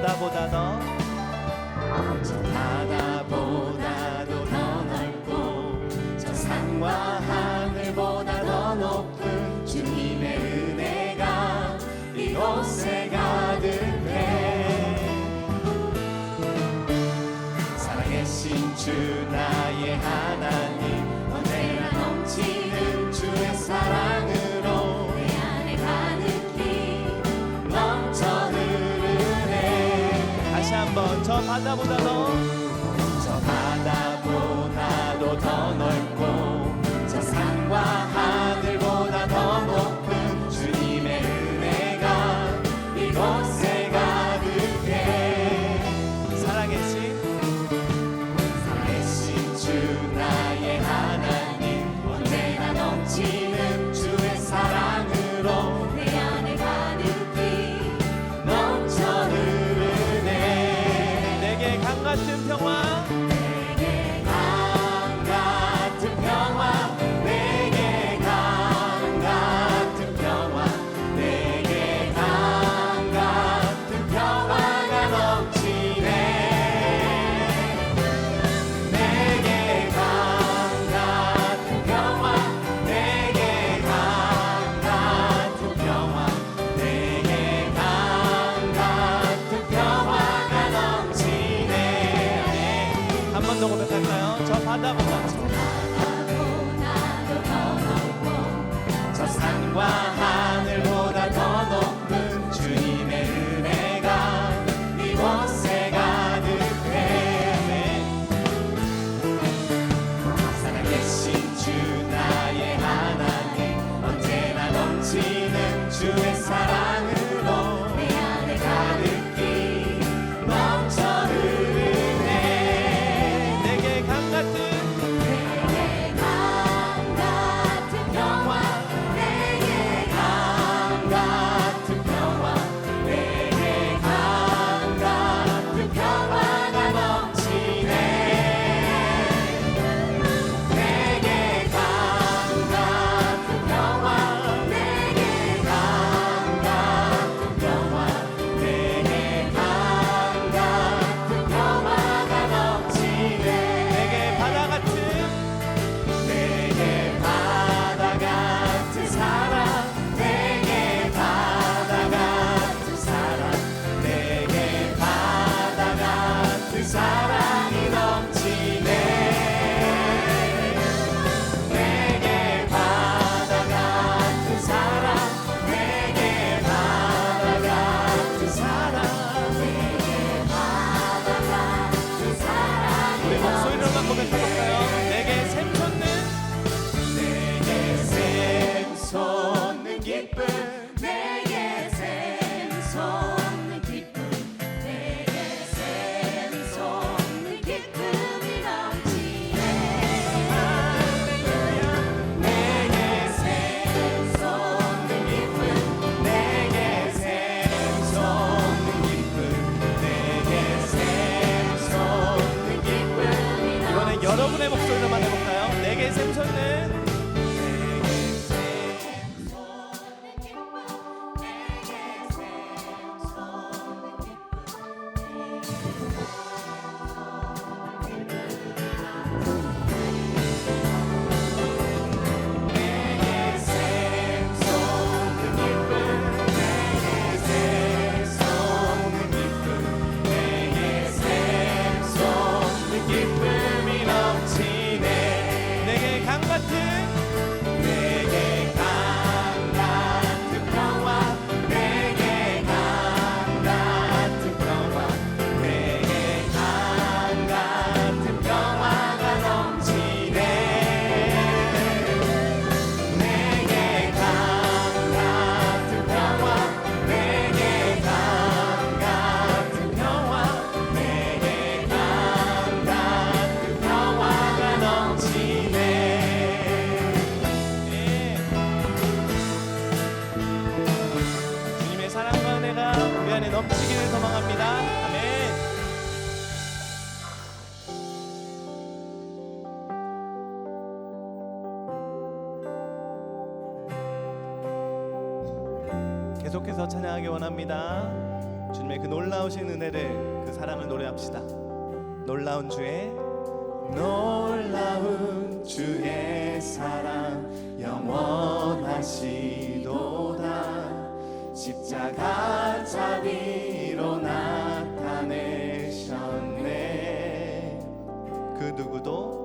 바다보다 더 Adamı da 같은 평화. Amen. Thân 주님의 그 놀라우신 은혜를 그 사랑을 노래합시다. 놀라운 주의 놀라운 주의 사랑 영원하시도다 십자가 자비로 나타내셨네 그 누구도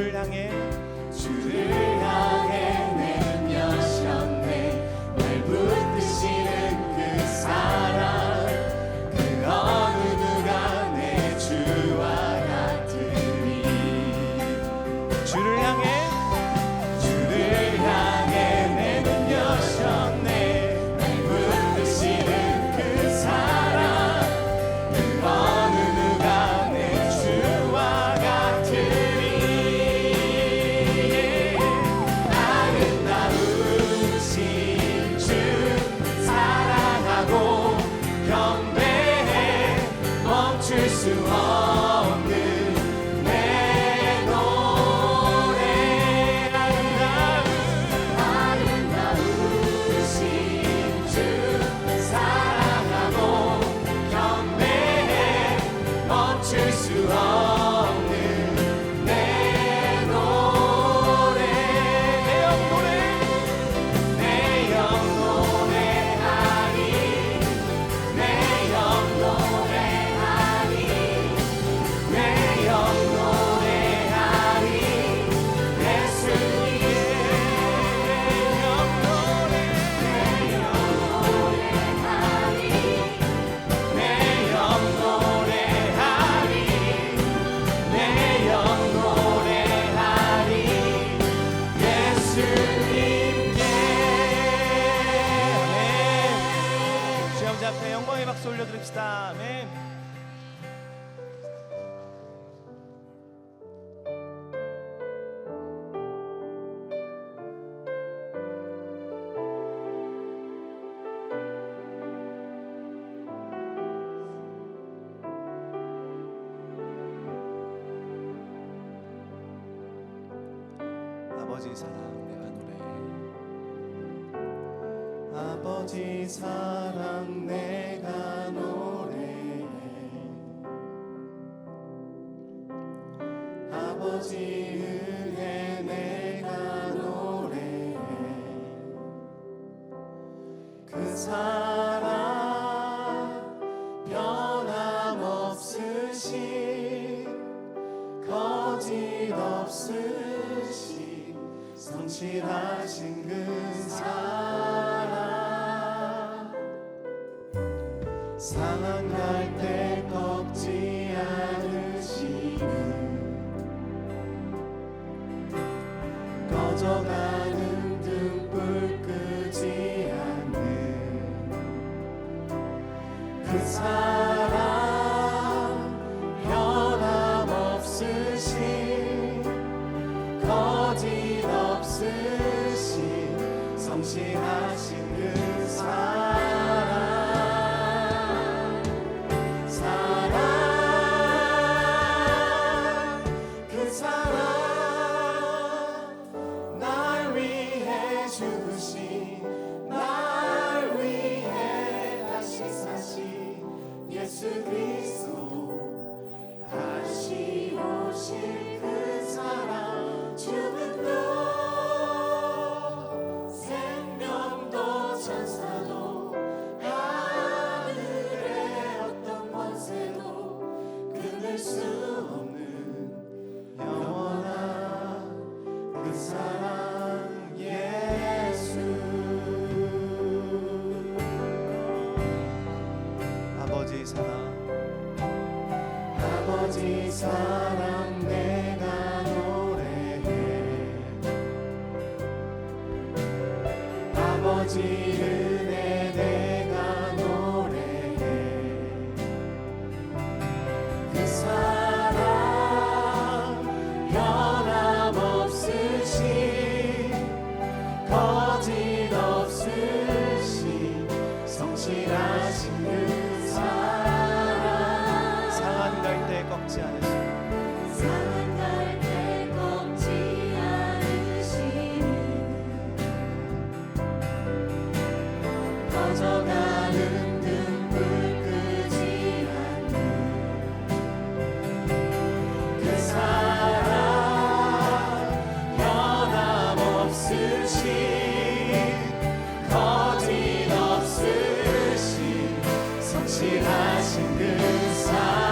주를 향해 are. 자 앞에 영광의 박수 올려드립시다. 아멘. 성실하신 그 사랑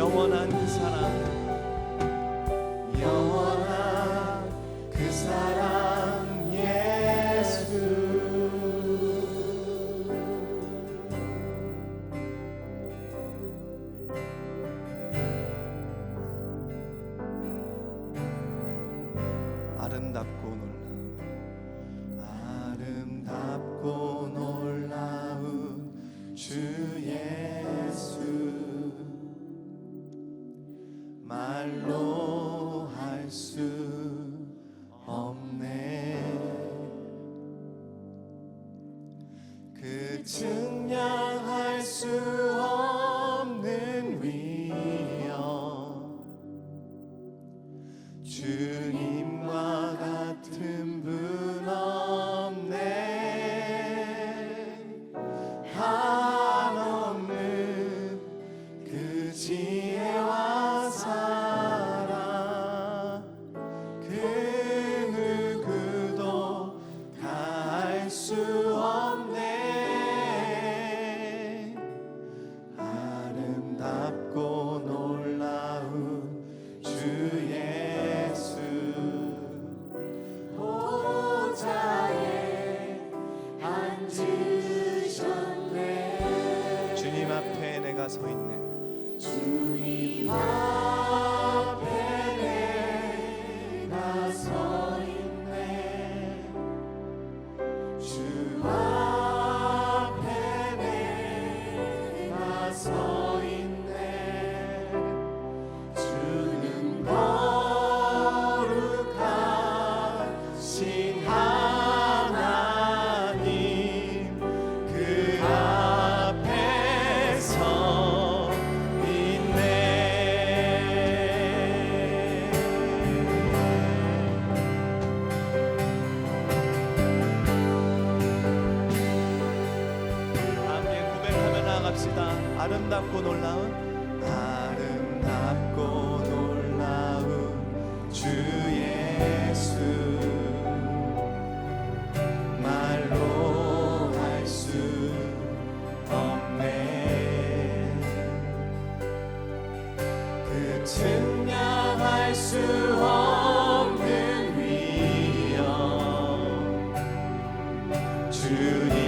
영원한 그 사랑. 증명할 수 아름답고 놀라운 아름답고 놀라운 주 예수. 말로 할 수 없네. 그 측량할 수 없는 위엄. 주